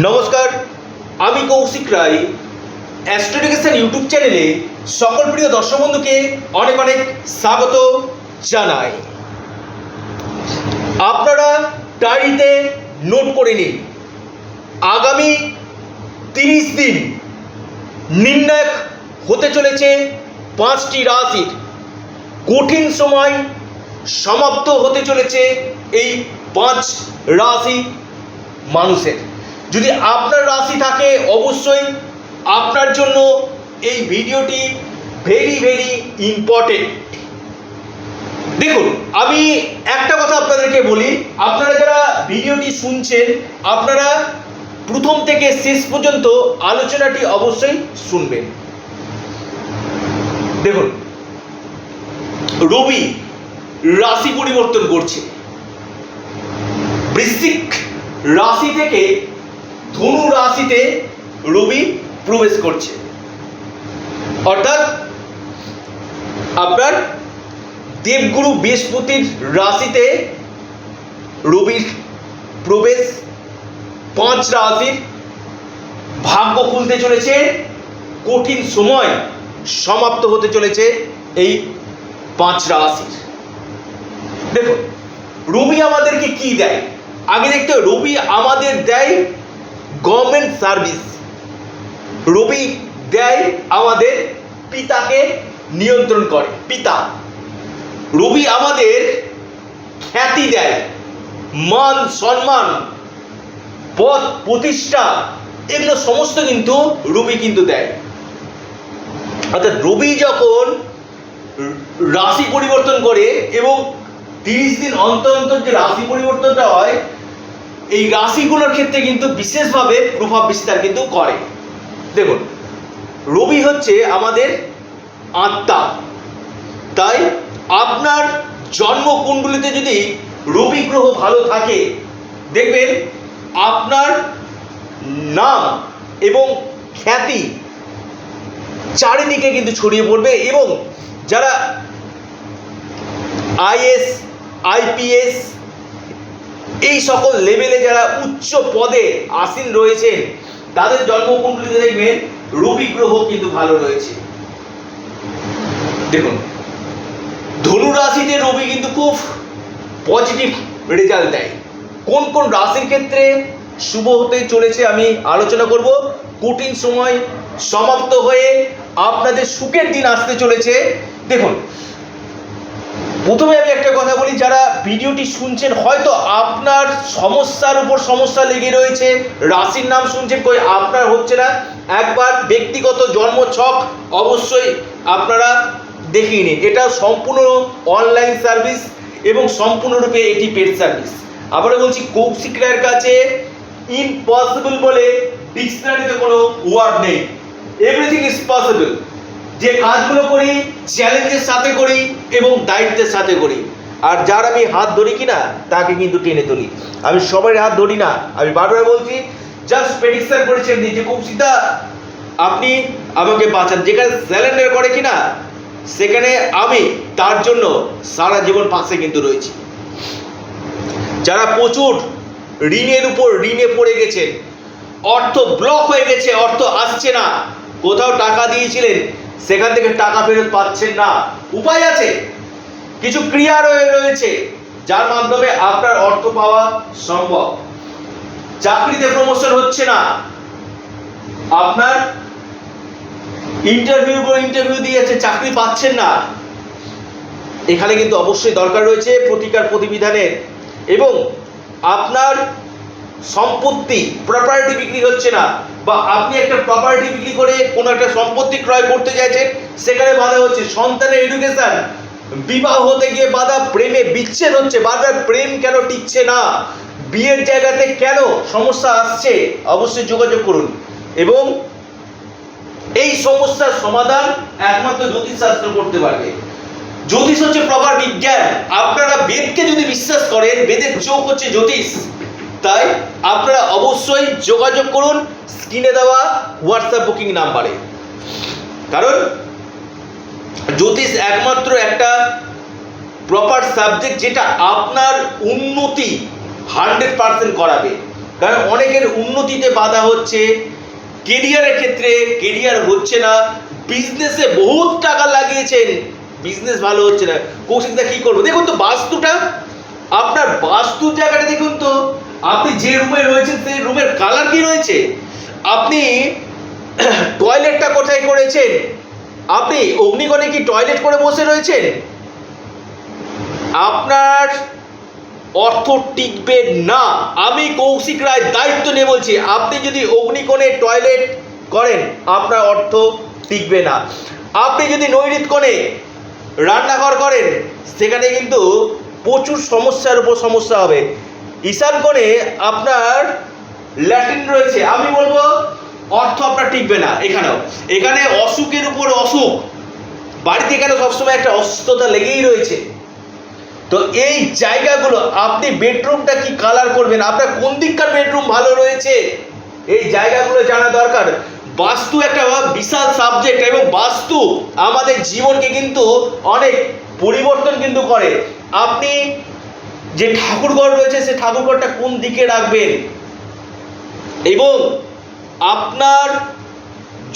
নমস্কার, আমি কৌশিক রায়। অ্যাস্ট্রোডিকেশন ইউটিউব চ্যানেলে সকল প্রিয় দর্শক বন্ধুকে অনেক অনেক স্বাগত জানাই। আপনারা ডায়েরিতে নোট করে নিন। আগামী তিরিশ দিন নির্ণায়ক হতে চলেছে পাঁচটি রাশির। কঠিন সময় সমাপ্ত হতে চলেছে এই পাঁচ রাশি মানুষের। যদি আপনার রাশি থাকে, অবশ্যই আপনার জন্য এই ভিডিওটি ভেরি ভেরি ইম্পর্টেন্ট দেখুন, আমি একটা কথা আপনাদেরকে বলি, আপনারা যারা ভিডিওটি শুনছেন, আপনারা প্রথম থেকে শেষ পর্যন্ত আলোচনাটি অবশ্যই শুনবেন। দেখুন, রবি রাশি পরিবর্তন করছে। বৃশ্চিক রাশি থেকে ধনু রাশিতে রবি প্রবেশ করছে। অর্থাৎ আপনার দেবগুরু বৃহস্পতির রাশিতে রবির প্রবেশ পাঁচ রাশির ভাগ্য খুলতে চলেছে, কঠিন সময় সমাপ্ত হতে চলেছে এই পাঁচ রাশির। দেখুন, রবি আমাদেরকে কি দেয়? আগে দেখতে রবি আমাদের দেয় গভর্নমেন্ট সার্ভিস। রবি দেয় আমাদের পিতাকে নিয়ন্ত্রণ করে, পিতা। রবি আমাদের খ্যাতি দেয়, মান সম্মান, পদ প্রতিষ্ঠা, এগুলো সমস্ত কিন্তু রবি কিন্তু দেয়। অর্থাৎ রবি যখন রাশি পরিবর্তন করে এবং তিরিশ দিন অন্তর অন্তর যে রাশি পরিবর্তনটা হয় এই রাশিগুলোর ক্ষেত্রে কিন্তু বিশেষভাবে প্রভাব বিস্তার কিন্তু করে। দেখুন, রবি হচ্ছে আমাদের আত্মা। তাই আপনার জন্মকুণ্ডলিতে যদি রবি গ্রহ ভালো থাকে, দেখবেন আপনার নাম এবং খ্যাতি চারিদিকে কিন্তু ছড়িয়ে পড়বে এবং যারা আইএস, আইপিএস এই সকল লেভেলে যারা উচ্চ পদে আসীন রয়েছেন, তাদের জন্মকুণ্ডলিতে দেখবেন রবি গ্রহ কিন্তু ভালো রয়েছে। দেখুন, ধনু রাশিতে রবি কিন্তু খুব পজিটিভ রেজাল্ট দেয়। কোন কোন রাশির ক্ষেত্রে শুভ হতে চলেছে আমি আলোচনা করব। কঠিন সময় সমাপ্ত হয়ে আপনাদের সুখের দিন আসতে চলেছে। দেখুন প্রথমে আমি একটা কথা বলি, যারা ভিডিওটি শুনছেন, হয়তো আপনার সমস্যার উপর সমস্যা লেগে রয়েছে, রাশির নাম শুনছেন, কই আপনার হচ্ছে না। একবার ব্যক্তিগত জন্ম ছক অবশ্যই আপনারা দেখিয়ে নিন। এটা সম্পূর্ণ অনলাইন সার্ভিস এবং সম্পূর্ণরূপে এটি পেড সার্ভিস আবারও বলছি, কৌশিক রায়ের কাছে ইম্পসিবল বলে ডিকশনারিতে কোনো ওয়ার্ড নেই। এভরিথিং ইজ পসিবল যে কাজগুলো করি, চ্যালেঞ্জের সাথে করি এবং দায়িত্বের সাথে করি। আর যার আমি হাত ধরি কিনা, তাকে কিন্তু টেনে তুলি। আমি সবার হাত ধরি না। আমি বারবার বলছি জাস্ট প্রেডিকশন করেছেন যে কৌশিতা আপনি আমাকে বাঁচান। যেখানে স্যালেন্ডার করে কিনা, সেখানে আমি তার জন্য সারা জীবন পাশে কিন্তু রয়েছি। যারা প্রচুর ঋণের উপর ঋণে পড়ে গেছেন, অর্থ ব্লক হয়ে গেছে, অর্থ আসছে না। কোথাও টাকা দিয়েছিলেন সেখান থেকে টাকা ফেরত পাচ্ছেন না। উপায় আছে? কিছু ক্রিয়া রয়ে রয়েছে, যার মাধ্যমে আপনার অর্থ পাওয়া সম্ভব। চাকরিতে প্রমোশন হচ্ছে না। আপনার ইন্টারভিউ পর ইন্টারভিউ দিয়েছে চাকরি পাচ্ছেন না, এখানে কিন্তু অবশ্যই দরকার রয়েছে প্রতিকার প্রতিবিধানের। এবং আপনার সম্পত্তি প্রপার্টি বিক্রি হচ্ছে না। বা আপনি একটা প্রপার্টি বিক্রি করে কোনো একটা সম্পত্তি ক্রয় করতে চাইছেন, সেখানে বাধা হচ্ছে। সন্তানের এডুকেশন বিবাহ হতে গিয়ে বাধা, প্রেমে বিচ্ছেদ হচ্ছে। বারবার প্রেম কেন টিকছে না? বিয়ের জায়গাতে কেন সমস্যা আসছে? অবশ্যই যোগাযোগ করুন। এবং এই সমস্যার সমাধান একমাত্র জ্যোতিষশাস্ত্র করতে পারবে। জ্যোতিষ হচ্ছে প্রপার বিজ্ঞান। আপনারা বেদকে যদি বিশ্বাস করেন, বেদের চোখ হচ্ছে জ্যোতিষ। তাই আপনারা অবশ্যই যোগাযোগ করুন স্ক্রিনে দেওয়া হোয়াটসঅ্যাপ বুকিং নাম্বারে। কারণ জ্যোতিষ একমাত্র একটা প্রপার সাবজেক্ট যেটা আপনার উন্নতি হান্ড্রেড পার্সেন্ট করাবে। কারণ অনেকের উন্নতিতে বাধা হচ্ছে কেরিয়ারের ক্ষেত্রে কেরিয়ার হচ্ছে না বিজনেসে বহুত টাকা লাগিয়েছেন বিজনেস ভালো হচ্ছে না। কৌশিকদা কী করব? দেখুন তো বাস্তুটা, আপনার বাস্তুর জায়গাটা দেখুন তো আপনি যে রুমে রয়েছেন, সেই রুমের কালার কি রয়েছে? আপনি টয়লেটটা কোথায় করেছেন? আপনি অগ্নিগণে কি টয়লেট করে বসে রয়েছেন? আপনার অর্থ টিকবে না। আমি কৌশিক রায় দায়িত্ব নিয়ে বলছি, আপনি যদি অগ্নিকোণে টয়লেট করেন, আপনার অর্থ টিকবে না। আপনি যদি নৈরিত কোণে রান্নাঘর করেন, সেখানে কিন্তু প্রচুর সমস্যার উপর সমস্যা হবে। ঈশান কোণে আপনার ল্যাটিন রয়েছে। আমি বলব, অর্থ আপনার টিকবে না এখানেও। এখানে অসুখের উপর অসুখ। বাড়িতে এখানে সবসময় একটা অসুস্থতা লেগেই রয়েছে। তো এই জায়গাগুলো, আপনি বেডরুমটা কি কালার করবেন? আপনার কোন দিককার বেডরুম ভালো রয়েছে? এই জায়গাগুলো জানা দরকার। বাস্তু একটা বিশাল সাবজেক্ট এবং বাস্তু আমাদের জীবনকে কিন্তু অনেক পরিবর্তন কিন্তু করে। আপনি যে ঠাকুরঘর রয়েছে, সে ঠাকুরঘরটা কোন দিকে রাখবেন? এবং আপনার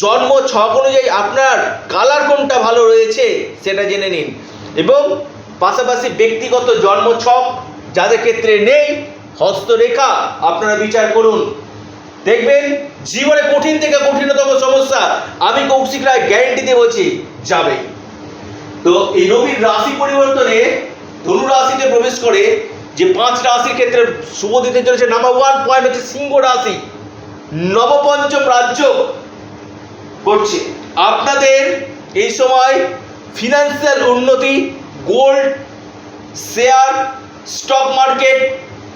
জন্ম ছক অনুযায়ী আপনার কালার কোনটা ভালো রয়েছে, সেটা জেনে নিন। এবং পাশাপাশি ব্যক্তিগত জন্ম ছক যাদের ক্ষেত্রে নেই, হস্তরেখা আপনারা বিচার করুন। দেখবেন জীবনে কঠিন থেকে কঠিনতম সমস্যা, আমি কৌশিক রায় গ্যারেন্টি দিয়ে বলছি যাবে তো এই রবির রাশি পরিবর্তনে ধনু রাশিতে প্রবেশ করে যে পাঁচ রাশির ক্ষেত্রে শুভ দিতে চলেছে নাম্বার ওয়ান পয়েন্ট হচ্ছে সিংহ রাশি, নবপঞ্চম রাজ্য করছে। আপনাদের এই সময় ফিনান্সিয়াল উন্নতি গোল্ড শেয়ার স্টক মার্কেট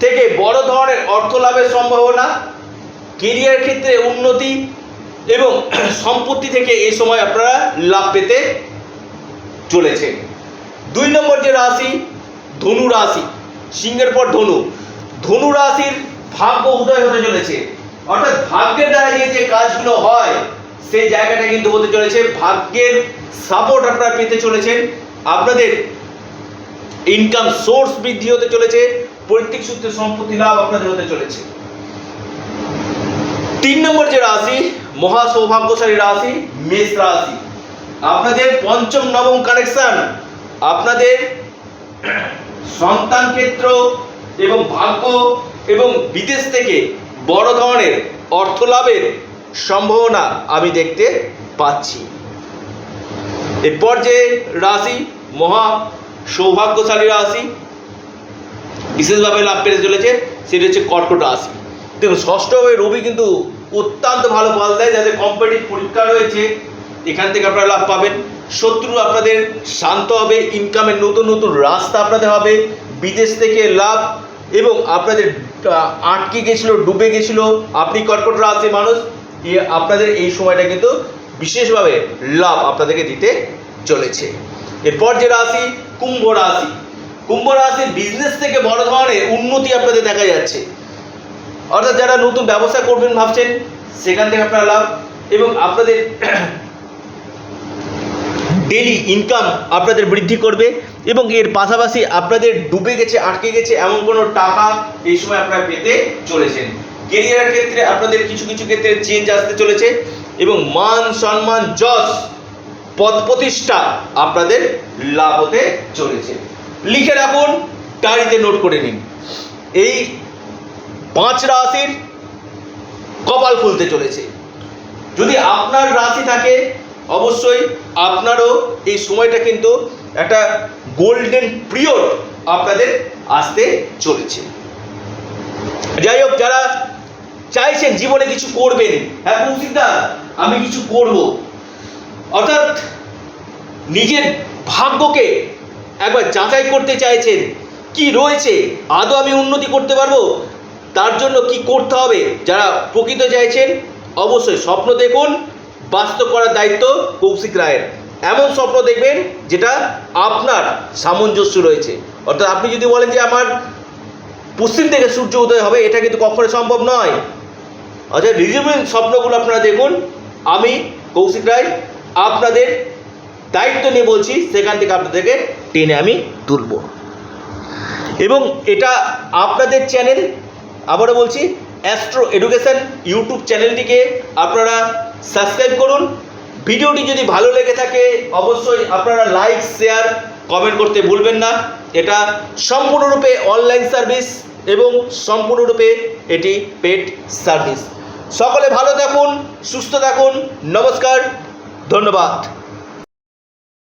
থেকে বড় ধরনের অর্থ লাভের সম্ভাবনা কেরিয়ার ক্ষেত্রে উন্নতি এবং সম্পত্তি থেকে এই সময় আপনারা লাভ পেতে চলেছে দুই নম্বর যে রাশি ধনু রাশি, সিংহের পর ধনু। ধনু রাশির ভাগ্য উদয় হতে চলেছে। অর্থাৎ ভাগ্যের দ্বারা যে যে কাজগুলো হয়, সেই জায়গাটা কিন্তু হতে চলেছে। ভাগ্যের সাপোর্ট আপনারা পেতে চলেছেন। আপনাদের ইনকাম সোর্স বৃদ্ধি হতে চলেছে। পৈতৃক সূত্রে সম্পত্তি লাভ আপনাদের হতে চলেছে। তিন নম্বর যে রাশি মহা সৌভাগ্যশালী রাশি, মেষ রাশি। আপনাদের পঞ্চম, নবম কানেকশন আপনাদের সন্তান ক্ষেত্র এবং ভাগ্য এবং বিদেশ থেকে বড় ধরনের অর্থ লাভের সম্ভাবনা আমি দেখতে পাচ্ছি। এরপর যে রাশি, মহা সৌভাগ্যশালী রাশি, বিশেষভাবে লাভ পেতে চলেছে, সেটি হচ্ছে কর্কট রাশি। দেখুন ষষ্ঠভাবে রবি কিন্তু অত্যন্ত ভালো ফল দেয় যাদের কম্পিটিভ পরীক্ষা রয়েছে। এখান থেকে আপনারা লাভ পাবেন। শত্রু আপনাদের শান্ত হবে ইনকামের নতুন নতুন রাস্তা আপনাদের হবে, বিদেশ থেকে লাভ এবং আপনাদের আটকে গেছিল, ডুবে গেছিল, আপনি কর্কট রাশির মানুষ আপনাদের এই সময়টা কিন্তু বিশেষভাবে লাভ আপনাদেরকে দিতে চলেছে। এরপর যে রাশি, কুম্ভ রাশি। কুম্ভ রাশি বিজনেস থেকে বড় ধরনের উন্নতি আপনাদের দেখা যাচ্ছে। অর্থাৎ যারা নতুন ব্যবসা করবেন ভাবছেন, সেখান থেকে আপনারা লাভ এবং আপনাদের ডেলি ইনকাম আপনাদের বৃদ্ধি করবে এবং এর পাশাপাশি আপনাদের ডুবে গেছে, আটকে গেছে এমন কোনো টাকা এই সময় আপনারা পেতে চলেছেন। কেরিয়ারের ক্ষেত্রে আপনাদের কিছু কিছু ক্ষেত্রে চেঞ্জ আসতে চলেছে এবং মান সম্মান, যশ, পদ প্রতিষ্ঠা আপনাদের লাভ হতে চলেছে। লিখে রাখুন ডায়েরিতে নোট করে নিন। এই পাঁচ রাশির কপাল খুলতে চলেছে। যদি আপনার রাশি অবশ্যই আপনারও এই সময়টা কিন্তু একটা গোল্ডেন পিরিয়ড আপনাদের আসতে চলেছে। যাই হোক যারা চাইছেন জীবনে কিছু করবেন হ্যাঁ কৌশিকদা আমি কিছু করব। অর্থাৎ নিজের ভাগ্যকে একবার যাচাই করতে চাইছেন, কি রয়েছে, আদৌ আমি উন্নতি করতে পারব, তার জন্য কি করতে হবে, যারা প্রকৃত চাইছেন, অবশ্যই স্বপ্ন দেখুন বাস্তব করার দায়িত্ব কৌশিক রায়ের। এমন স্বপ্ন দেখবেন যেটা আপনার সামঞ্জস্য রয়েছে। অর্থাৎ আপনি যদি বলেন যে আমার পশ্চিম থেকে সূর্য উদয় হবে, এটা কিন্তু কখনো সম্ভব নয়। অর্থাৎ রিজনেবল স্বপ্নগুলো আপনারা দেখুন। আমি, কৌশিক রায়, আপনাদের দায়িত্ব নিয়ে বলছি, সেখান থেকে আপনাদেরকে টেনে আমি তুলব। এবং এটা আপনাদের চ্যানেল, আবারও বলছি, অ্যাস্ট্রো এডুকেশন ইউটিউব চ্যানেলটিকে আপনারা সাবস্ক্রাইব করুন। ভিডিওটি যদি ভালো লেগে থাকে, অবশ্যই আপনারা লাইক শেয়ার কমেন্ট করতে ভুলবেন না। এটা সম্পূর্ণরূপে অনলাইন সার্ভিস এবং সম্পূর্ণরূপে এটি পেড সার্ভিস সকলে ভালো থাকুন, সুস্থ থাকুন। নমস্কার, ধন্যবাদ।